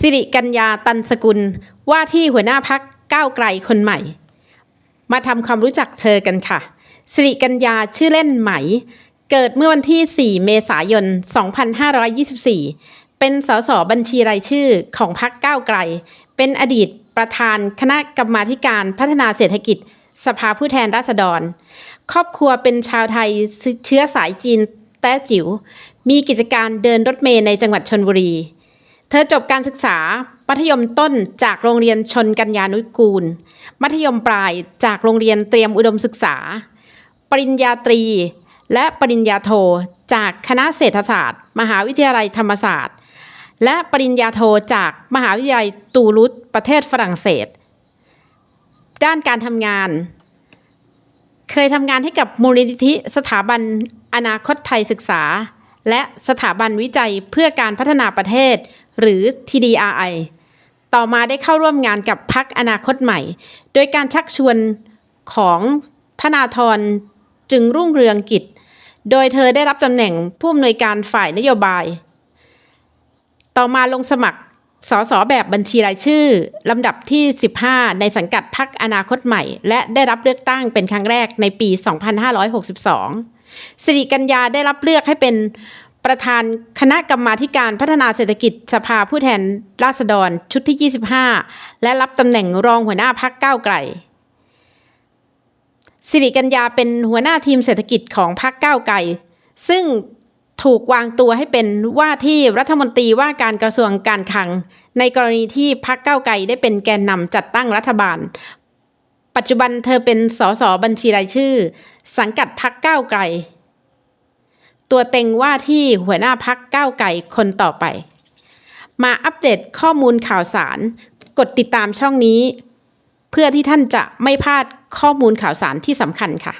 สิริกัญญาตันสกุล ว่าที่หัวหน้าพักก้าวไกลคนใหม่ มาทำความรู้จักเธอกันค่ะ สิริกัญญาชื่อเล่นไหม เกิดเมื่อวันที่ 4 เมษายน 2524 เป็นสสบัญชีรายชื่อของพักก้าวไกล เป็นอดีตประธานคณะกรรมาการพัฒนาเศรษฐกิจ สภาผู้แทนราษฎร ครอบครัวเป็นชาวไทยเชื้อสายจีนแต้จิ๋ว มีกิจการเดินรถเมล์ในจังหวัดชนบุรี ธอจบการศึกษา มัธยมต้นจากโรงเรียนชนกัญญานุกูล มัธยมปลายจากโรงเรียนเตรียมอุดมศึกษา ปริญญาตรี และปริญญาโทจากคณะเศรษฐศาสตร์ มหาวิทยาลัยธรรมศาสตร์ และปริญญาโทจากมหาวิทยาลัยตูรุสประเทศฝรั่งเศส ด้านการทำงาน เคยทำงานให้กับมูลนิธิสถาบันอนาคตไทยศึกษา และสถาบันวิจัยเพื่อการพัฒนาประเทศ หรือ TDRI ต่อมาได้เข้าร่วมงานกับพักอนาคตใหม่ โดยการชักชวนของธนาธรจึงรุ่งเรืองกิจ โดยเธอได้รับตำแหน่งผู้อำนวยการฝ่ายนโยบาย ต่อมาลงสมัครสสแบบบัญชีรายชื่อ ลำดับที่ 15 ในสังกัดพักอนาคตใหม่ และได้รับเลือกตั้งเป็นครั้งแรกในปี 2562 สิริกัญญาได้รับเลือกให้เป็น ประธานคณะกรรมาการพัฒนาเศรษฐกิจสภาผู้แทนราษฎรชุดที่ 25 และรับตำแหน่งรองหัวหน้าพักก้าวไกล สิริกัญญาเป็นหัวหน้าทีมเศรษฐกิจของพรรคก้าวไกล ซึ่งถูกวางตัวให้เป็นว่าที่รัฐมนตรีว่าการกระทรวงการคลัง ในกรณีที่พรรคก้าวไกลได้เป็นแกนนำจัดตั้งรัฐบาล ปัจจุบันเธอเป็นสสบัญชีรายชื่อ สังกัดพรรคก้าวไกล ตัวเต็งว่าที่หัวหน้าพักก้าวไกลคนต่อไป มาอัปเดตข้อมูลข่าวสาร กดติดตามช่องนี้ เพื่อที่ท่านจะไม่พลาดข้อมูลข่าวสารที่สำคัญค่ะ